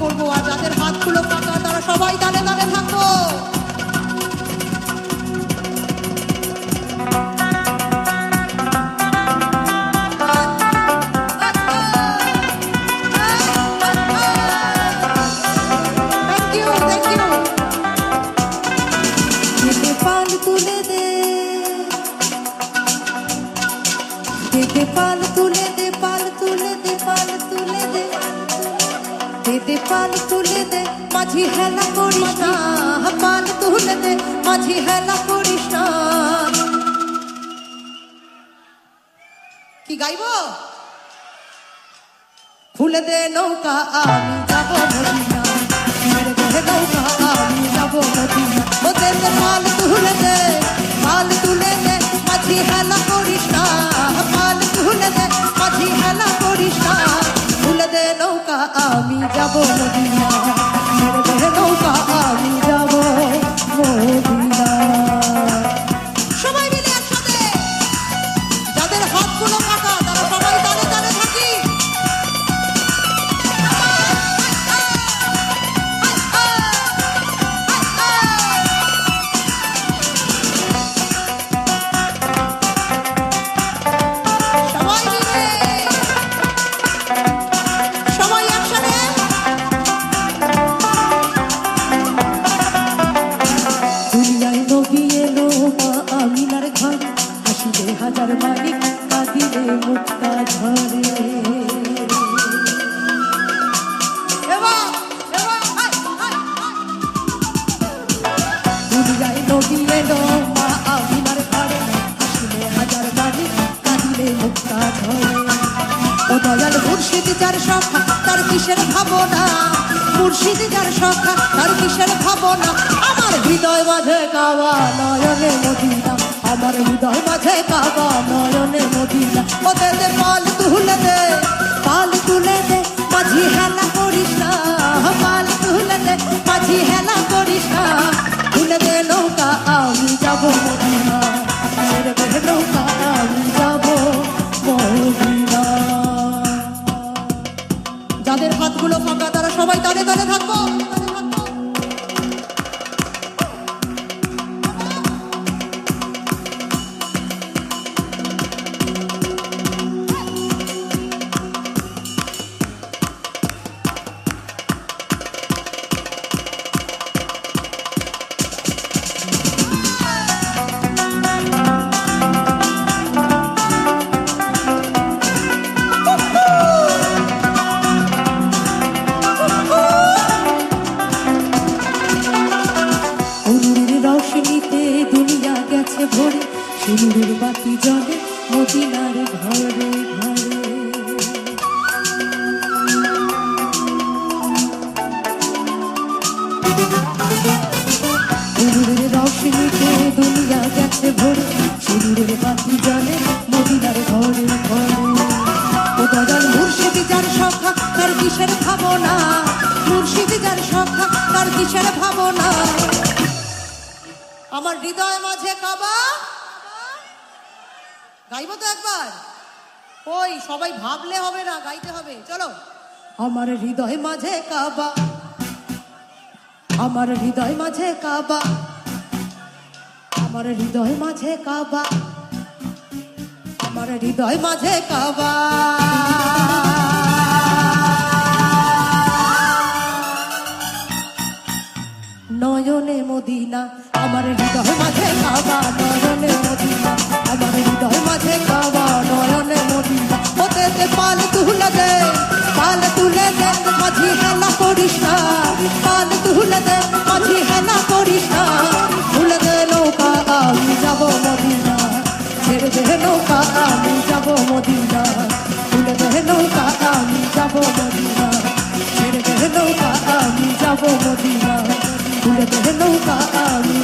করব আর যাদের হাতগুলো ফাঁকা তারা সবাই দাঁড়ে দাঁড়ে থাকব। তুলে তুলে দে। দে দে পাল তুলে দে, মাঝি হেলা করিস না পাল তুলে দে, মাঝি হেলা করিস। না কি গাইবো? খুলে দে নৌকা, আমি যাব মদিনা। মেরে দে নৌকা, আমি যাব মদিনা। ও দে দে পাল তুলে দে পাল তুলে দে, মাঝি হেলা করিস না পাল তুলে দে, মাঝি হেলা করিস। না আমি যাব মদিনা মুর্শিদ যার সখা, তার কিসের ভাবনা? মুর্শিদ যার সখা, তার কিসের ভাবনা? আমার হৃদয় মাঝে কাবা নয়নে মদিনা। আমার হৃদয় মাঝে কাবা নয়নে মদিনা। ও দে দে পাল তুলে দে, পাল তুলে দে, মাঝি হেলা করিস না। পাল তুলে দে, মাঝি হেলা করিস না। তুলে দে নৌকা, আমি যাব মদিনা। যাদের হাতগুলো ফাঁকা তারা সবাই তালে তালে থাকব। গেছে ভরে সিঁদুরের বাতি জলে মদিনার ঘরে ঘরে। অনুরের রোশনীতে দুনিয়া গেছে ভরে সিঁদুরের বাতি জলে মদিনার ঘরে ঘরে। ও কিসের ভাবনা? মুর্শিদ যার সখা, তার কিসের ভাবনা? আমার হৃদয় মাঝে কাবা। গাইবো তো একবার? ওই, সবাই ভাবলে হবে না, গাইতে হবে। চলো। আমার হৃদয় মাঝে কাবা। আমার হৃদয় মাঝে কাবা। আমার হৃদয় মাঝে কাবা। আমার হৃদয় মাঝে কাবা। নয়নে মদিনা আমার হৃদয় মাঝে কাবা নয়নে মদিনা আমার হৃদয় মাঝে কাবা নয়নে মদিনা ওতে তে পাল তুলে দে, পাল তুলে দে, মাঝি হেলা করিস না। পাল তুলে দে, মাঝি হেলা করিস না। তুলে দে নৌকা, আমি যাব মদিনা ছেড়ে দে নৌকা, আমি যাব মদিনা যাব মদিনা ছেড়ে দে নৌকা, আমি যাব মদিনা তুলে দে নৌকা, আমি